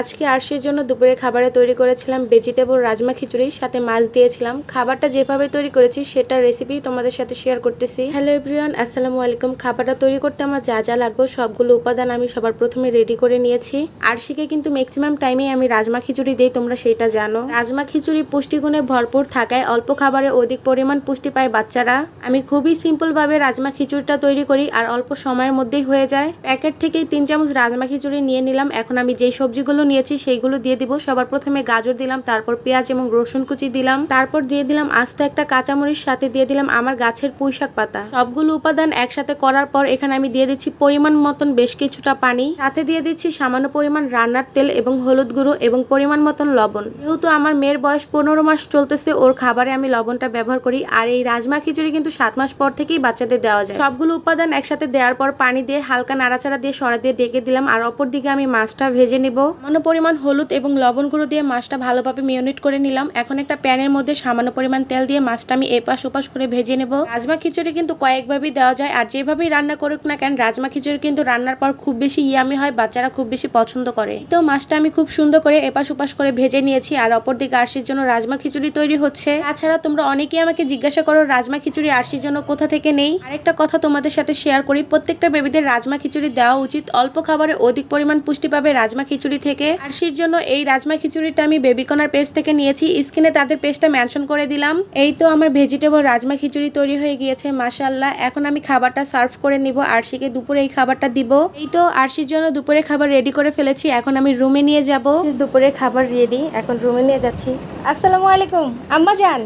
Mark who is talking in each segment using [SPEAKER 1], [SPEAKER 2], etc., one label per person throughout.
[SPEAKER 1] আজকে আরশির জন্য দুপুরে খাবারে তৈরি করেছিলাম ভেজিটেবল রাজমা খিচুড়ি, সাথে মাছ দিয়েছিলাম। খাবারটা যেভাবে তৈরি করেছি, সেটার রেসিপি তোমাদের সাথে শেয়ার করতেছি। হ্যালো এভরিওয়ান আসসালামু আলাইকুম। খাবারটা তৈরি করতে আমার যা যা লাগবে, সবগুলো উপাদান আমি সবার প্রথমে রেডি করে নিয়েছি। আরশিকে কিন্তু ম্যাক্সিমাম টাইমেই আমি রাজমা খিচুড়ি দিই, তোমরা সেটা জানো। রাজমা খিচুড়ি পুষ্টিগুণে ভরপুর থাকায় অল্প খাবারে অধিক পরিমাণ পুষ্টি পায় বাচ্চারা। আমি খুবই সিম্পলভাবে রাজমা খিচুড়িটা তৈরি করি, আর অল্প সময়ের মধ্যেই হয়ে যায়। প্যাকেট থেকেই তিন চামচ রাজমা খিচুড়ি নিয়ে নিলাম। এখন আমি যেই সবজিগুলো নিয়েছি, সেইগুলো দিয়ে দিব। সবার প্রথমে গাজর দিলাম, তারপর পেঁয়াজ এবং রসুন কুচি দিলাম। তারপর দিয়ে দিলাম আস্ত একটা কাঁচামরিচ, সাথে দিয়ে দিলাম আমার গাছের পুঁই শাক পাতা। সবগুলো উপাদান একসাথে করার পর এখানে আমি দিয়ে দিচ্ছি পরিমাণ মতন বেশ কিছুটা পানি। সাথে দিয়ে দিচ্ছি সামান্য পরিমাণ রান্নার তেল এবং হলুদ গুঁড়ো এবং পরিমাণ মতন লবণ। যেহেতু আমার মেয়ের বয়স পনেরো মাস চলতেছে, ওর খাবারে আমি লবণটা ব্যবহার করি। আর এই রাজমা খিচুড়ি কিন্তু সাত মাস পর থেকেই বাচ্চাদের দেওয়া যায়। সবগুলো উপাদান একসাথে দেওয়ার পর পানি দিয়ে হালকা নাড়াচাড়া দিয়ে সরা দিয়ে ডেকে দিলাম। আর অপর দিকে আমি মাছটা ভেজে নিব। সামান্য পরিমাণ হলুদ এবং লবণ গুঁড়ো দিয়ে মাছটা ভালোভাবে মিউনিট করে নিলাম। এখন একটা প্যানের মধ্যে সামান্য পরিমাণ তেল দিয়ে মাছটা আমি এপাশ ওপাশ করে ভেজে নেব। রাজমা খিচুড়ি কিন্তু কয়েকভাবেই দেওয়া যায়, আর যেভাবেই রান্না করুক না কেন, রাজমা খিচুড়ি কিন্তু রান্নার পর খুব বেশি ইয়ামি হয়, বাচ্চারা খুব বেশি পছন্দ করে। তো মাছটা আমি খুব সুন্দর করে এপাশ ওপাশ করে ভেজে নিয়েছি, আর অপর দিকে আরশির জন্য রাজমা খিচুড়ি তৈরি হচ্ছে। তাছাড়া তোমরা অনেকেই আমাকে জিজ্ঞাসা করো, রাজমা খিচুড়ি আরশির জন্য কোথা থেকে নেই? আরেকটা কথা তোমাদের সাথে শেয়ার করি, প্রত্যেকটা বেবিদের রাজমা খিচুড়ি দেওয়া উচিত। অল্প খাবারে অধিক পরিমাণ পুষ্টি পাবে রাজমা খিচুড়ি থেকে। আরশির জন্য এই রাজমা খিচুড়িটা আমি বেবিকনার পেস্ট থেকে নিয়েছি। স্ক্রিনে তাদের পেস্টটা মেনশন করে দিলাম। এই তো আমার ভেজিটেবল রাজমা খিচুড়ি তৈরি হয়ে গিয়েছে মাশাল্লাহ এখন আমি খাবারটা সার্ভ করে নিব, আরশিকে দুপুরে এই খাবারটা দিব। এই তো আরশির জন্য দুপুরে খাবার রেডি করে ফেলেছি, এখন আমি রুমে নিয়ে যাব। দুপুরে খাবার রেডি, এখন রুমে নিয়ে যাচ্ছি। আসসালামু আলাইকুম। আম্মা যান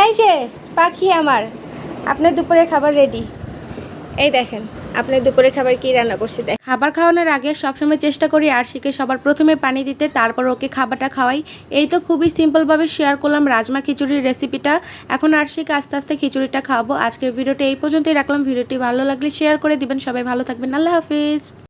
[SPEAKER 1] এই যে পাখি আমার। আপনার দুপুরে খাবার রেডি। এই দেখেন। আপনার দুপুরে খাবার কি রান্না করছি দেখ। খাবার খাওয়ানোর আগে সবসময় চেষ্টা করি আরশিকে সবার প্রথমে পানি দিতে, তারপর ওকে খাবারটা খাওয়াই। এই তো খুবই সিম্পলভাবে শেয়ার করলাম রাজমা খিচুড়ির রেসিপিটা এখন আরশিকে আস্তে আস্তে খিচুড়িটা খাওয়াবো। আজকের ভিডিওটা এই পর্যন্তই রাখলাম। ভিডিওটি ভালো লাগলে শেয়ার করে দিবেন। সবাই ভালো থাকবেন। আল্লাহ হাফিজ।